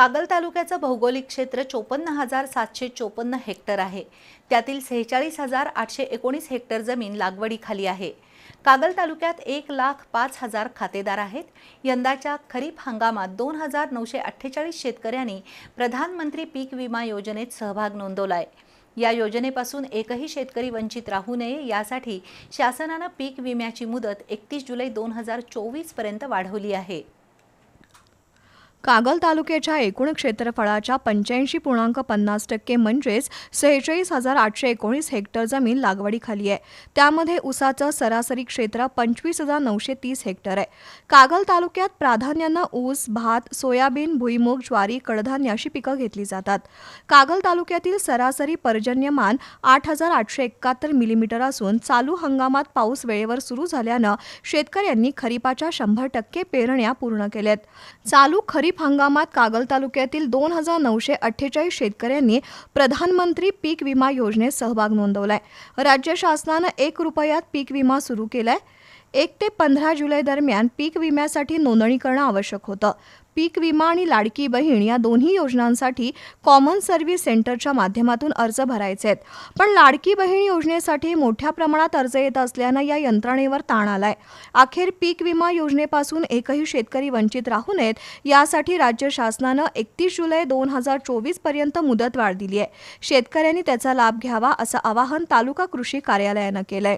कागल तालुक्याचं भौगोलिक क्षेत्र चोपन्न हजार सातशे चोपन्न हेक्टर आहे. त्यातील सेहेचाळीस हजार आठशे एकोणीस हेक्टर जमीन लागवडीखाली आहे. कागल तालुक्यात एक लाख पाच हजार खातेदार आहेत. यंदाच्या खरीप हंगामात दोन हजार नऊशे अठ्ठेचाळीस शेतकऱ्यांनी प्रधानमंत्री पीक विमा योजनेत सहभाग नोंदवलाय. या योजनेपासून एकही शेतकरी वंचित राहू नये यासाठी शासनानं पीक विम्याची मुदत एकतीस जुलै दोन हजार चोवीसपर्यंत वाढवली आहे. कागल तालुक्याच्या एकूण क्षेत्रफळाच्या पंच्याऐंशी पूर्णांक पन्नास टक्के म्हणजेच सेहेचाळीस हजार आठशे एकोणीस हेक्टर जमीन लागवडीखाली आहे. त्यामध्ये ऊसाचं सरासरी क्षेत्र पंचवीस हजार नऊशे तीस हेक्टर आहे. कागल तालुक्यात प्राधान्यानं ऊस भात सोयाबीन भुईमूग ज्वारी कडधान्य अशी पिकं घेतली जातात. कागल तालुक्यातील सरासरी पर्जन्यमान आठ हजार आठशे एकाहत्तर मिलीमीटर असून चालू हंगामात पाऊस वेळेवर सुरू झाल्यानं शेतकऱ्यांनी खरीपाच्या शंभर टक्के पेरण्या पूर्ण केल्यात. चालू खरीप हंगामात कागल तालुक्यातील दोन हजार नऊशे अठ्ठेचाळीस शेतकऱ्यांनी प्रधानमंत्री पीक विमा योजनेत सहभाग नोंदवलाय. राज्य शासनानं एक रुपयात पीक विमा सुरू केलाय. एक ते पंधरा जुलै दरम्यान पीक विम्यासाठी नोंदणी करणं आवश्यक होतं. पीक विमा आणि लाडकी बहीण या दोन्ही योजनांसाठी कॉमन सर्व्हिस सेंटरच्या माध्यमातून अर्ज भरायचे आहेत. पण लाडकी बहीण योजनेसाठी मोठ्या प्रमाणात अर्ज येत असल्यानं या यंत्रणेवर ताण आलाय. अखेर पीक विमा योजनेपासून एकही शेतकरी वंचित राहू नयेत यासाठी राज्य शासनानं एकतीस जुलै दोन हजार चोवीसपर्यंत मुदतवाढ दिली आहे शेतकऱ्यांनी त्याचा लाभ घ्यावा असं आवाहन तालुका कृषी कार्यालयानं केलंय.